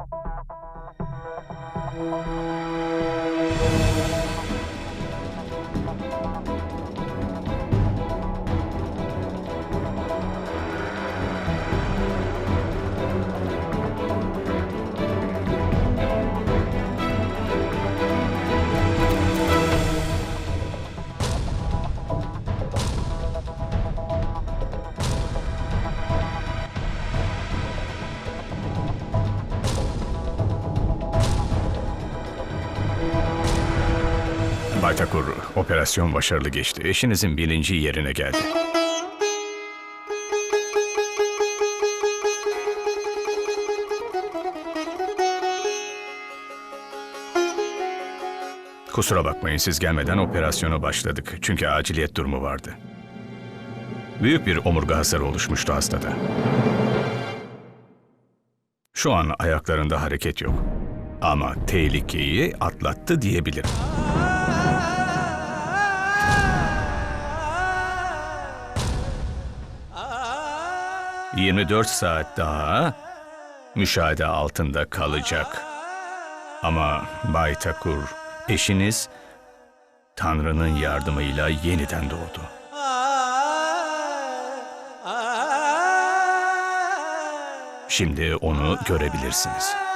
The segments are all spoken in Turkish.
thank you. Operasyon başarılı geçti. Eşinizin bilinci yerine geldi. Kusura bakmayın siz gelmeden operasyona başladık. Çünkü aciliyet durumu vardı. Büyük bir omurga hasarı oluşmuştu hastada. Şu an ayaklarında hareket yok. Ama tehlikeyi atlattı diyebilirim. 24 saat daha müşahede altında kalacak. Ama Bay Takur, eşiniz Tanrı'nın yardımıyla yeniden doğdu. Şimdi onu görebilirsiniz.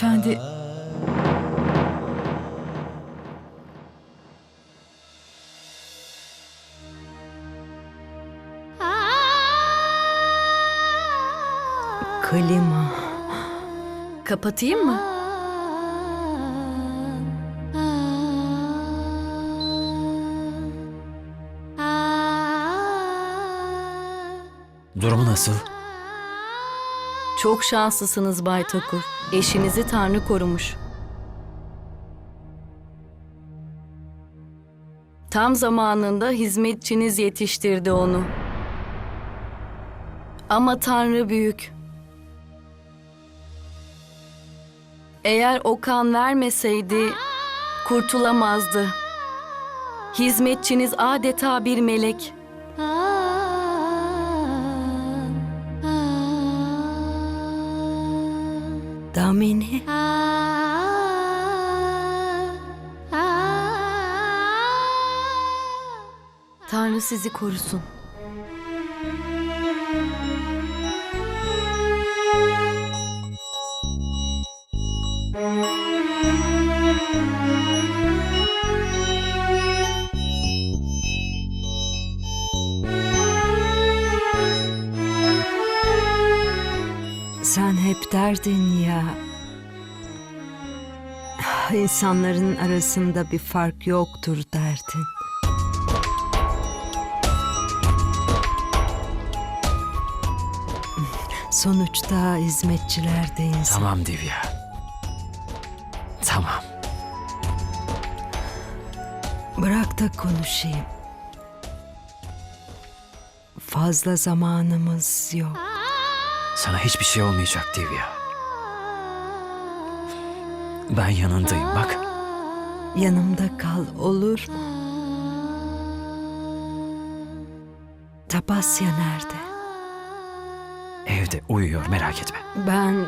Hanımefendi... Klima. Kapatayım mı? Durumu nasıl? Çok şanslısınız Bay Takur. Eşinizi Tanrı korumuş. Tam zamanında hizmetçiniz yetiştirdi onu. Ama Tanrı büyük. Eğer o kan vermeseydi kurtulamazdı. Hizmetçiniz adeta bir melek. Damini. Tanrı sizi korusun. Derdin ya. İnsanların arasında bir fark yoktur derdin. Sonuçta hizmetçiler de insan. Tamam Divya. Tamam. Bırak da konuşayım. Fazla zamanımız yok. Sana hiçbir şey olmayacak Divya. Ben yanındayım bak. Yanımda kal olur mu? Tapasya nerede? Evde uyuyor merak etme. Ben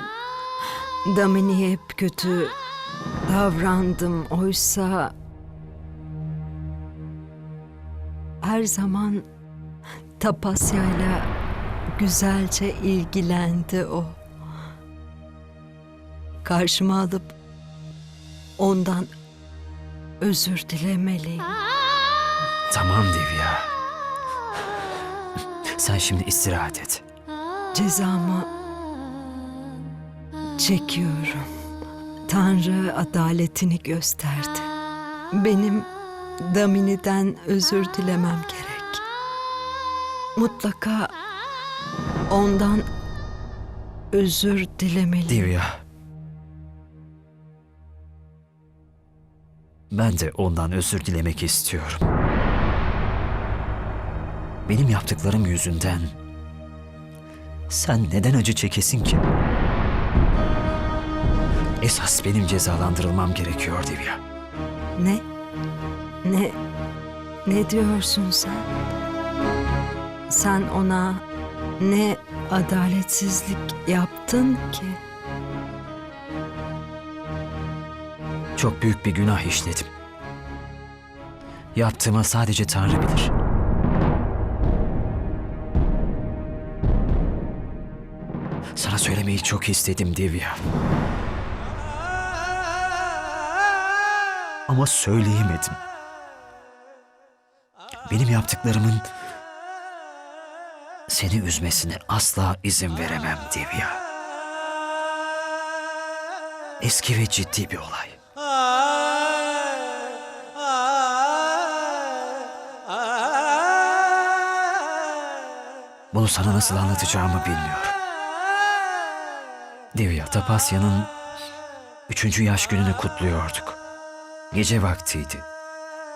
Damini'ye hep kötü davrandım. Oysa her zaman Tapasya'yla güzelce ilgilendi o. Karşıma alıp ondan özür dilemeliyim. Tamam Divya. Sen şimdi istirahat et. Cezamı çekiyorum. Tanrı adaletini gösterdi. Benim Damini'den özür dilemem gerek. Mutlaka ondan özür dilemeliyim. Divya. Ben de ondan özür dilemek istiyorum. Benim yaptıklarım yüzünden sen neden acı çekesin ki? Esas benim cezalandırılmam gerekiyor Divya. Ne? Ne? Ne diyorsun sen? Sen ona ne adaletsizlik yaptın ki? Çok büyük bir günah işledim. Yaptığıma sadece Tanrı bilir. Sana söylemeyi çok istedim Divya. Ama söyleyemedim. Benim yaptıklarımın seni üzmesine asla izin veremem Divya. Eski ve ciddi bir olay. Bunu sana nasıl anlatacağımı bilmiyorum. Divya Tapasya'nın üçüncü yaş gününü kutluyorduk. Gece vaktiydi.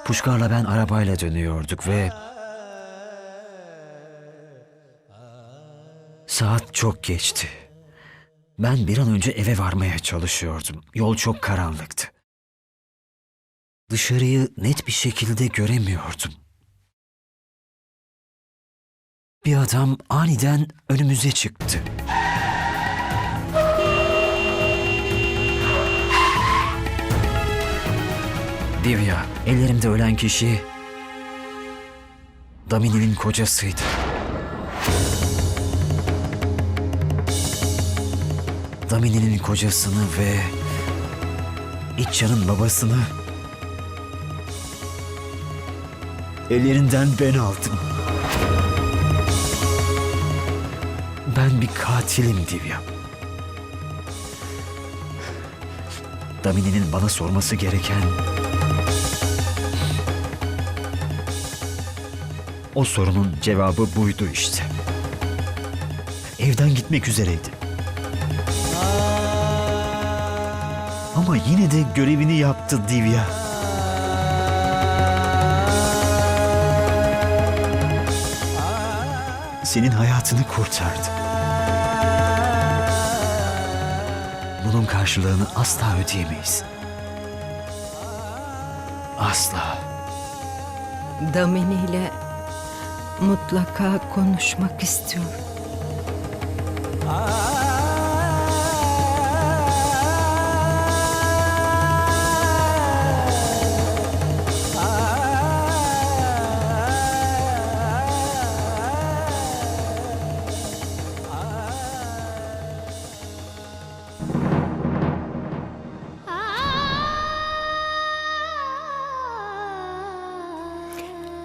Puşkar'la ben arabayla dönüyorduk ve... Saat çok geçti. Ben bir an önce eve varmaya çalışıyordum. Yol çok karanlıktı. Dışarıyı net bir şekilde göremiyordum. Bir adam aniden önümüze çıktı. Divya, ellerimde ölen kişi Damini'nin kocasıydı. Damini'nin kocasını ve İtçan'ın babasını ellerinden ben aldım. Ben bir katilim Divya. Damini'nin bana sorması gereken o sorunun cevabı buydu işte. Evden gitmek üzereydi. Ama yine de görevini yaptı Divya. Senin hayatını kurtardı. Bunun karşılığını asla ödeyemeyiz. Asla. Damini ile mutlaka konuşmak istiyorum.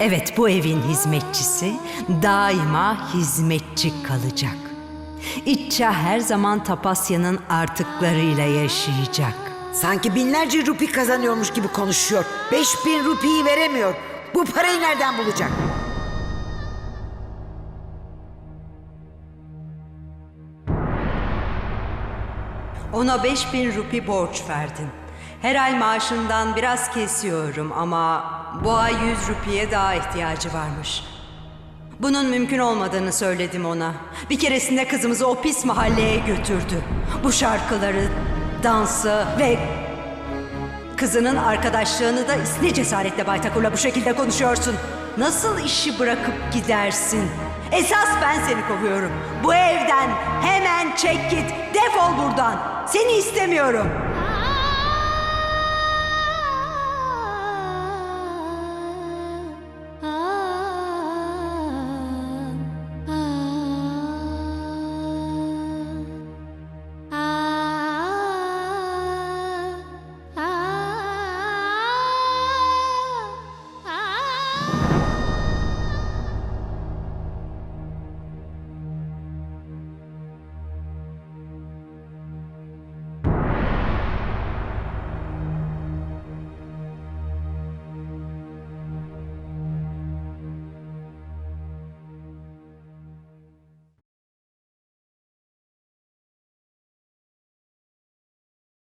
Evet bu evin hizmetçisi daima hizmetçi kalacak. İtça her zaman Tapasya'nın artıklarıyla yaşayacak. Sanki binlerce rupi kazanıyormuş gibi konuşuyor. Beş bin rupiyi veremiyor. Bu parayı nereden bulacak? Ona 5000 rupi borç verdin. Her ay maaşından biraz kesiyorum ama bu ay 100 rupiye daha ihtiyacı varmış. Bunun mümkün olmadığını söyledim ona. Bir keresinde kızımızı o pis mahalleye götürdü. Bu şarkıları, dansı ve kızının arkadaşlığını da ne cesaretle Bay Takur'la bu şekilde konuşuyorsun? Nasıl işi bırakıp gidersin? Esas ben seni kovuyorum. Bu evden hemen çek git. Defol buradan. Seni istemiyorum.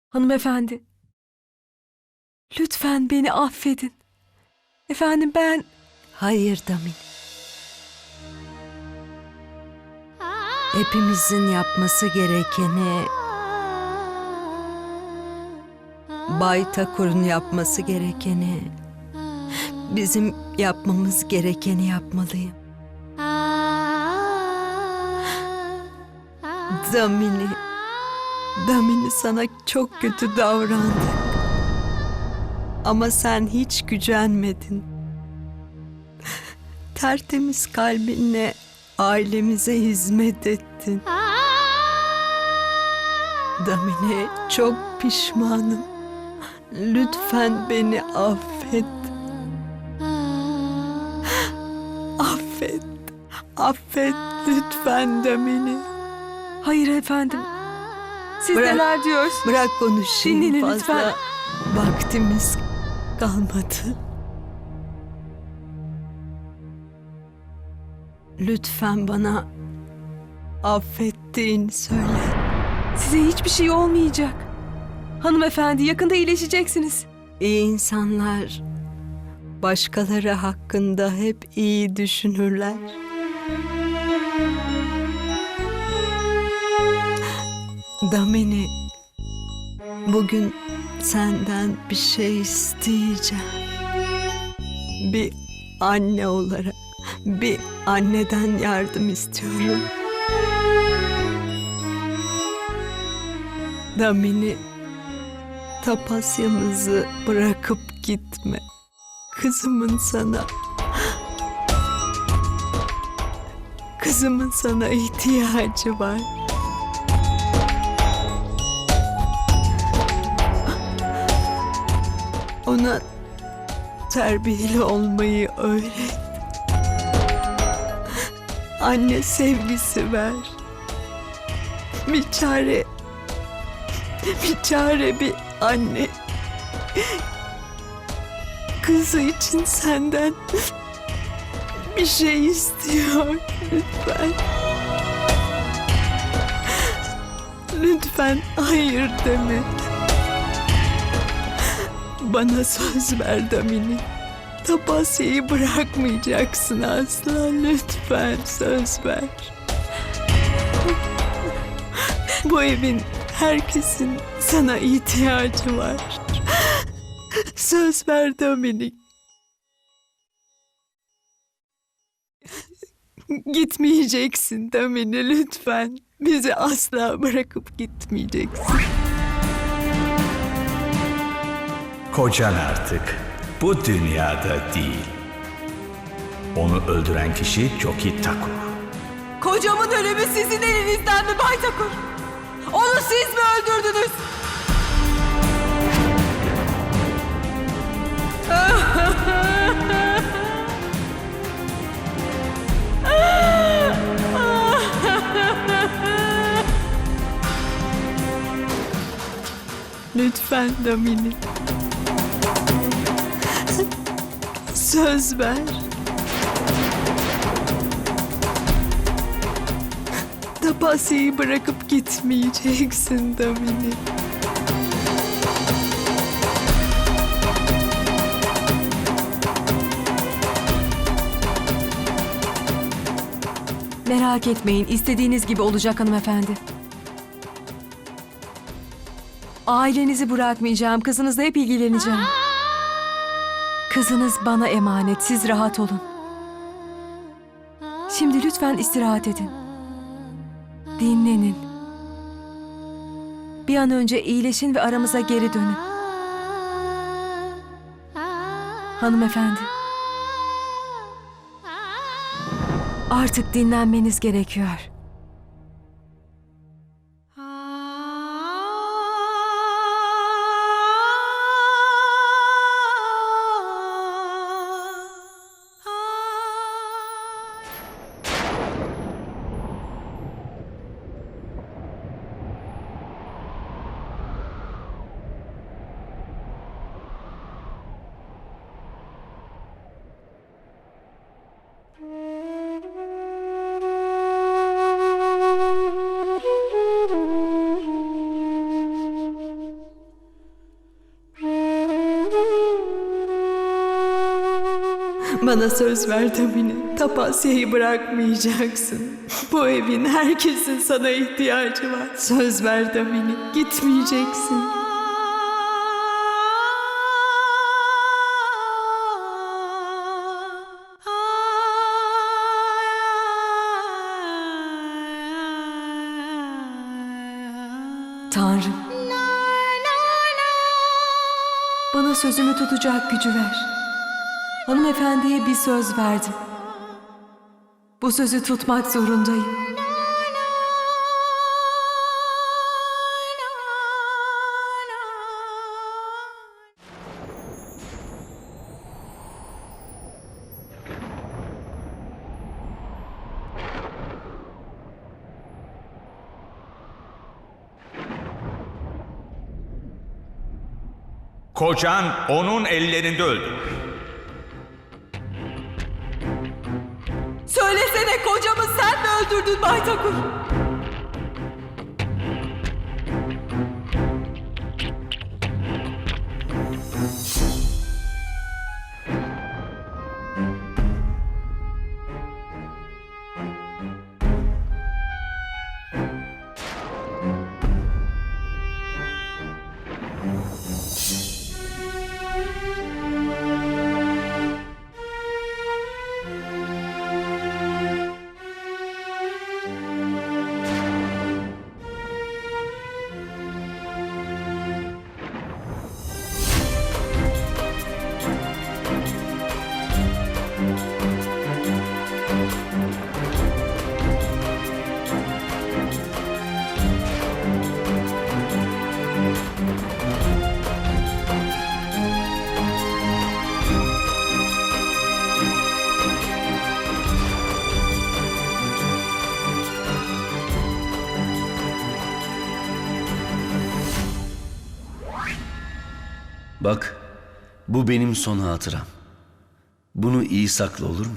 Hanımefendi. Lütfen beni affedin. Efendim ben Hayır Damin. Hepimizin yapması gerekeni Bay Takur'un yapması gerekeni, bizim yapmamız gerekeni yapmalıyım. Damini, Damini sana çok kötü davrandı. Ama sen hiç gücenmedin. Tertemiz kalbinle ailemize hizmet ettin. Damine çok pişmanım. Lütfen beni affet. Affet. Affet lütfen Damine. hayır efendim. Siz Bırak. neler diyorsunuz? Bırak konuşayım Dinlenin fazla. lütfen. Vaktimiz kalmadı. Lütfen bana affettiğini söyle. Size hiçbir şey olmayacak. Hanımefendi yakında iyileşeceksiniz. İyi insanlar başkaları hakkında hep iyi düşünürler. Damini, bugün senden bir şey isteyeceğim. Bir anne olarak bir anneden yardım istiyorum. Damini, tapasyamızı bırakıp gitme. Kızımın sana Kızımın sana ihtiyacı var. Ona terbiyeli olmayı öğret. Anne sevgisi ver. Bir çare bir çare bir anne. Kızı için senden bir şey istiyor. Lütfen. Lütfen hayır deme. Bana söz ver Damini. Tapasya'yı bırakmayacaksın asla. Lütfen söz ver. Bu evin herkesin sana ihtiyacı var. Söz ver Dominik. Gitmeyeceksin Domini lütfen. Bizi asla bırakıp gitmeyeceksin. Kocan artık bu dünyada değil. Onu öldüren kişi Joki Takur. Kocamın ölümü sizin elinizden mi Bay Takur? Onu siz mi öldürdünüz? Lütfen Domini. Söz ver. Tapasya'yı bırakıp gitmeyeceksin Domini. Merak etmeyin, istediğiniz gibi olacak hanımefendi. Ailenizi bırakmayacağım, kızınızla hep ilgileneceğim. Kızınız bana emanet, siz rahat olun. Şimdi lütfen istirahat edin. Dinlenin. Bir an önce iyileşin ve aramıza geri dönün. Hanımefendi. Artık dinlenmeniz gerekiyor. Bana söz ver Damini. Tapasya'yı bırakmayacaksın. Bu evin herkesin sana ihtiyacı var. Söz ver Damini. Gitmeyeceksin. Tanrım. Bana sözümü tutacak gücü ver. Hanımefendiye bir söz verdim. Bu sözü tutmak zorundayım. Kocan onun ellerinde öldü. Bak, bu benim son hatıram. Bunu iyi sakla olur mu?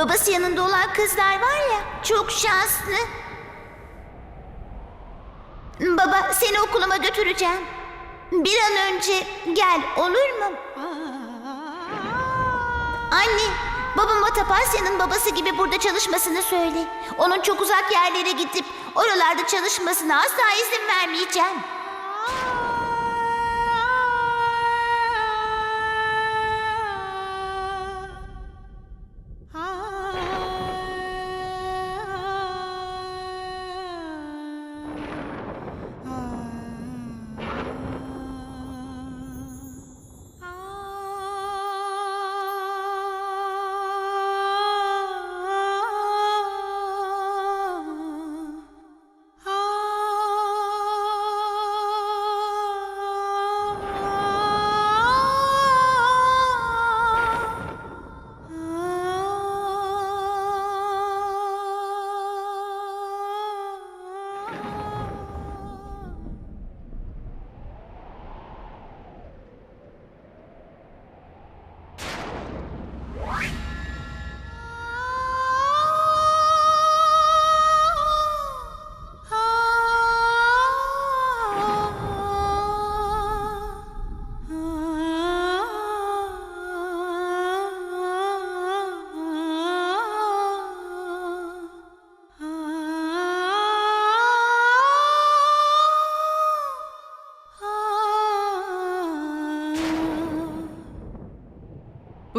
Babası yanında olan kızlar var ya, çok şanslı. Baba, seni okuluma götüreceğim. Bir an önce gel, olur mu? Anne, babama Tapasya'nın babası gibi burada çalışmasını söyle. Onun çok uzak yerlere gidip oralarda çalışmasına asla izin vermeyeceğim.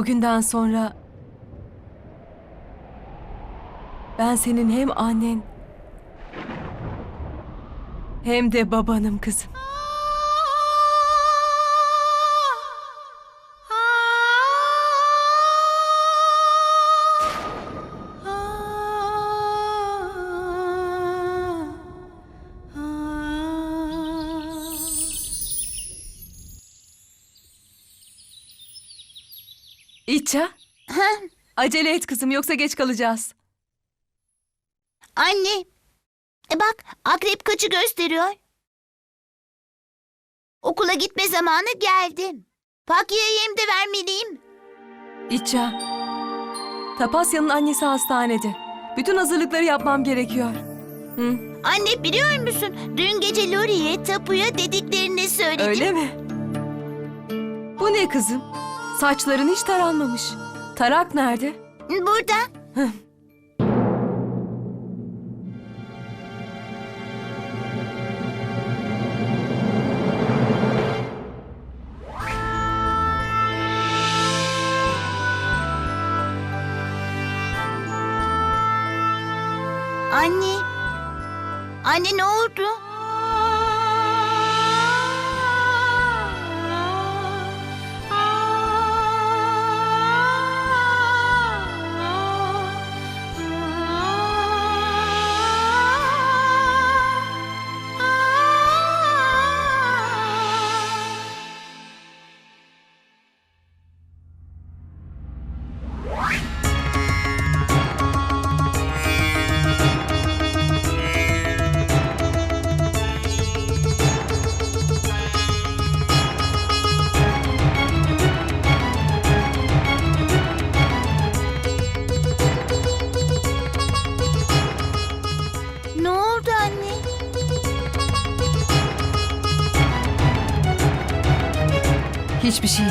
Bugünden sonra ben senin hem annen hem de babanım kızım. İça, Ha? acele et kızım yoksa geç kalacağız. Anne. E bak akrep kaçı gösteriyor. Okula gitme zamanı geldi. Pakya'ya yem de vermeliyim. İça, Tapasya'nın annesi hastanede. Bütün hazırlıkları yapmam gerekiyor. Hı, Anne biliyor musun? Dün gece Lori'ye tapuya dediklerini söyledim. öyle mi? Bu ne kızım? Saçların hiç taranmamış. Tarak nerede? Burada. Anne. Anne ne oldu? Hiçbir şey.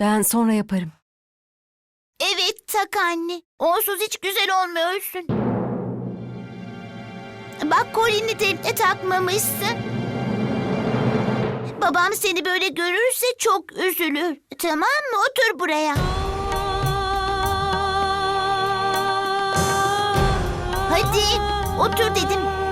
Ben sonra yaparım. Evet tak anne. Onsuz hiç güzel olmuyorsun. Bak kolini de takmamışsın. Babam seni böyle görürse çok üzülür. Tamam mı? Otur buraya. Hadi otur dedim.